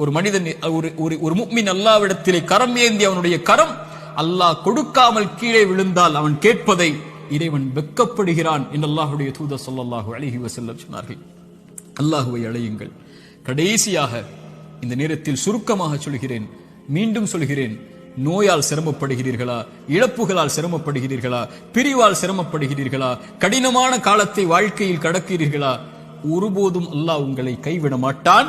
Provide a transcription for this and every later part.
ஒரு மனிதன் ஒரு ஒரு ஒரு முக்மின் அல்லாவிடத்திலே கரம் ஏந்தி அவனுடைய கரம் அல்லாஹ் கொடுக்காமல் கீழே விழுந்தால் அவன் கேட்பதை இறைவன் வெக்கப்படுகிறான் என்று அல்லாஹுடைய தூத சொல்லாஹு அழகி வசல்லம் சொன்னார்கள். அல்லாஹுவை அழையுங்கள். கடைசியாக இந்த நேரத்தில் சுருக்கமாக சொல்கிறேன். மீண்டும் சொல்கிறேன். நோயால் சிரமப்படுகிறீர்களா? இழப்புகளால் சிரமப்படுகிறீர்களா? பிரிவால் சிரமப்படுகிறீர்களா? கடினமான காலத்தை வாழ்க்கையில் கடக்கிறீர்களா? ஒருபோதும் அல்லாஹ் உங்களை கைவிட மாட்டான்.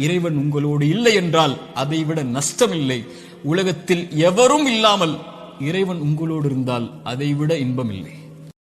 இறைவன் உங்களோடு இல்லை என்றால் அதைவிட நஷ்டமில்லை. உலகத்தில் எவரும் இல்லாமல் இறைவன் உங்களோடு இருந்தால் அதைவிட இன்பம் இல்லை